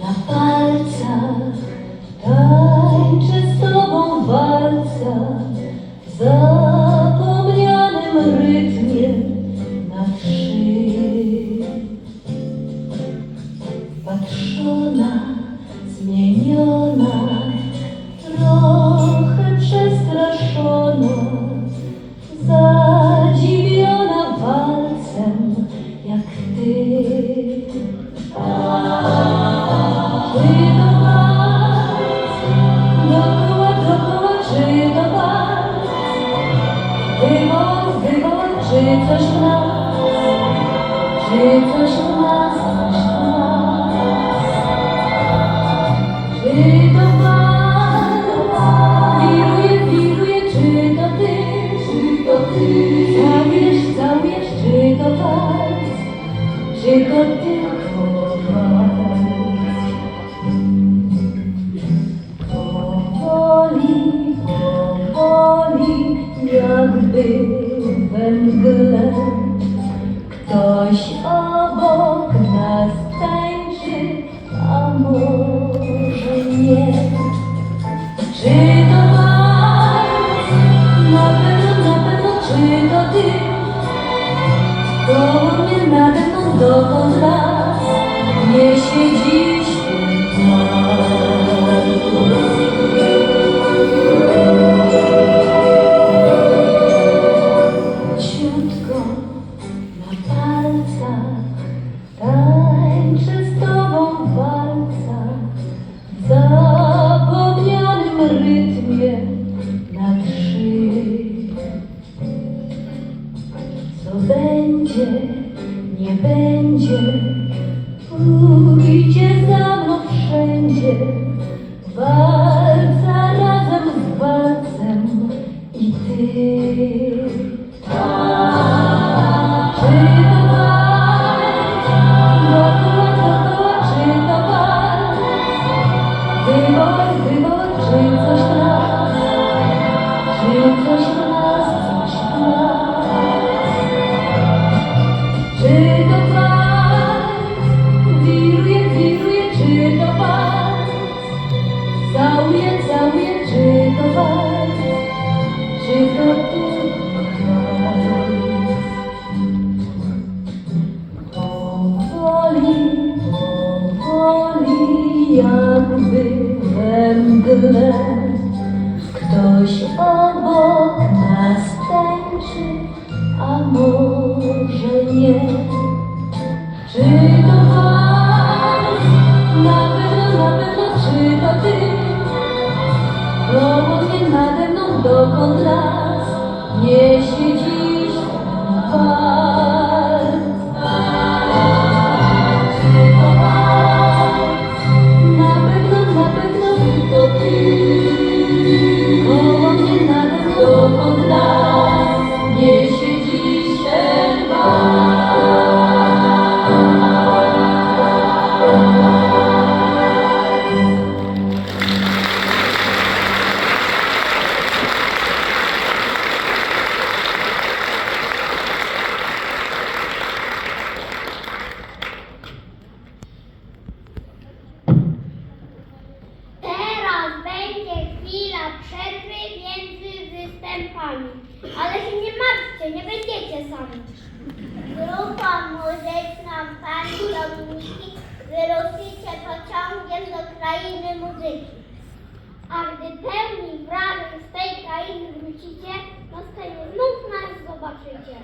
на пальцях, танче з тобом вальця, за помряним ритмі на Żyj coś w nas, żyj coś w nas, mgle Ktoś obok nas tańczy, a może nie Czy to walc? Na pewno, na pewno, czy to ty? Koło mnie nade mną dokąd las pójdzie za mną wszędzie. Walca mgle Ktoś obok nas tańczy, a może nie Czy to walc? Na pewno, na pewno, czy to ty? Koło mnie nade mną dokąd las Niesie przerwy między występami. Ale się nie martwcie, nie będziecie sami. Grupa muzyczna pani Dominiki wyruszycie pociągiem do krainy muzyki. A gdy pełni wrażeń z tej krainy wrócicie, scenie znów nas zobaczycie.